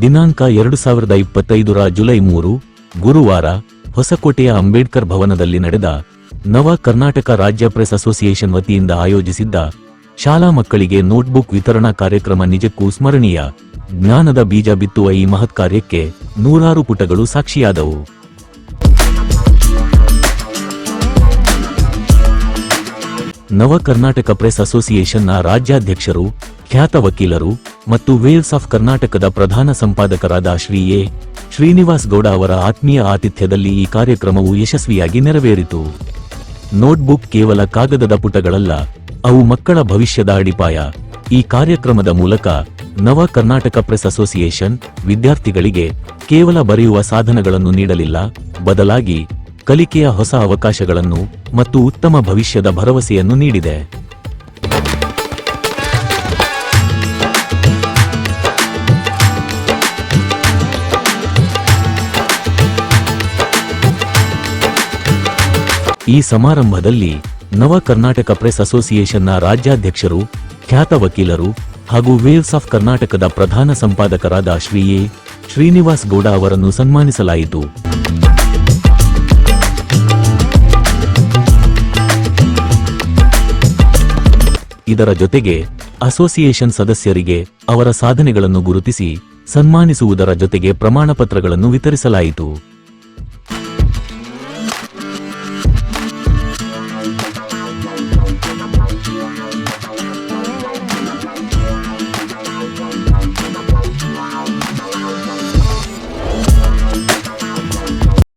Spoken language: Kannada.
ದಿನಾಂಕ ಎರಡು ಸಾವಿರದ ಇಪ್ಪತ್ತೈದರ ಜುಲೈ ಮೂರು, ಗುರುವಾರ, ಹೊಸಕೋಟೆಯ ಅಂಬೇಡ್ಕರ್ ಭವನದಲ್ಲಿ ನಡೆದ ನವ ಕರ್ನಾಟಕ ರಾಜ್ಯ ಪ್ರೆಸ್ ಅಸೋಸಿಯೇಷನ್ ವತಿಯಿಂದ ಆಯೋಜಿಸಿದ್ದ ಶಾಲಾ ಮಕ್ಕಳಿಗೆ ನೋಟ್ಬುಕ್ ವಿತರಣಾ ಕಾರ್ಯಕ್ರಮ ನಿಜಕ್ಕೂ ಸ್ಮರಣೀಯ. ಜ್ಞಾನದ ಬೀಜ ಬಿತ್ತುವ ಈ ಮಹತ್ ಕಾರ್ಯಕ್ಕೆ ನೂರಾರು ಪುಟಗಳು ಸಾಕ್ಷಿಯಾದವು. ನವ ಕರ್ನಾಟಕ ಪ್ರೆಸ್ ಅಸೋಸಿಯೇಷನ್ನ ರಾಜ್ಯಾಧ್ಯಕ್ಷರು, ಖ್ಯಾತ ವಕೀಲರು ಮತ್ತು ವೇಲ್ಸ್ ಆಫ್ ಕರ್ನಾಟಕದ ಪ್ರಧಾನ ಸಂಪಾದಕರಾದ ಶ್ರೀ ಎ. ಶ್ರೀನಿವಾಸ್ ಗೌಡ ಅವರ ಆತ್ಮೀಯ ಆತಿಥ್ಯದಲ್ಲಿ ಈ ಕಾರ್ಯಕ್ರಮವು ಯಶಸ್ವಿಯಾಗಿ ನೆರವೇರಿತು. ನೋಟ್ಬುಕ್ ಕೇವಲ ಕಾಗದದ ಪುಟಗಳಲ್ಲ, ಅವು ಮಕ್ಕಳ ಭವಿಷ್ಯದ ಅಡಿಪಾಯ. ಈ ಕಾರ್ಯಕ್ರಮದ ಮೂಲಕ ನವ ಕರ್ನಾಟಕ ಪ್ರೆಸ್ ಅಸೋಸಿಯೇಷನ್ ವಿದ್ಯಾರ್ಥಿಗಳಿಗೆ ಕೇವಲ ಬರೆಯುವ ಸಾಧನಗಳನ್ನು ನೀಡಲಿಲ್ಲ, ಬದಲಾಗಿ ಕಲಿಕೆಯ ಹೊಸ ಅವಕಾಶಗಳನ್ನು ಮತ್ತು ಉತ್ತಮ ಭವಿಷ್ಯದ ಭರವಸೆಯನ್ನು ನೀಡಿದೆ. ಈ ಸಮಾರಂಭದಲ್ಲಿ ನವ ಕರ್ನಾಟಕ ಪ್ರೆಸ್ ಅಸೋಸಿಯೇಷನ್ನ ರಾಜ್ಯಾಧ್ಯಕ್ಷರು, ಖ್ಯಾತ ವಕೀಲರು ಹಾಗೂ ವೇವ್ಸ್ ಆಫ್ ಕರ್ನಾಟಕದ ಪ್ರಧಾನ ಸಂಪಾದಕರಾದ ಶ್ರೀ ಎ. ಶ್ರೀನಿವಾಸ್ ಗೌಡ ಅವರನ್ನು ಸನ್ಮಾನಿಸಲಾಯಿತು. ಇದರ ಜೊತೆಗೆ ಅಸೋಸಿಯೇಷನ್ ಸದಸ್ಯರಿಗೆ ಅವರ ಸಾಧನೆಗಳನ್ನು ಗುರುತಿಸಿ ಸನ್ಮಾನಿಸುವುದರ ಜೊತೆಗೆ ಪ್ರಮಾಣಪತ್ರಗಳನ್ನು ವಿತರಿಸಲಾಯಿತು.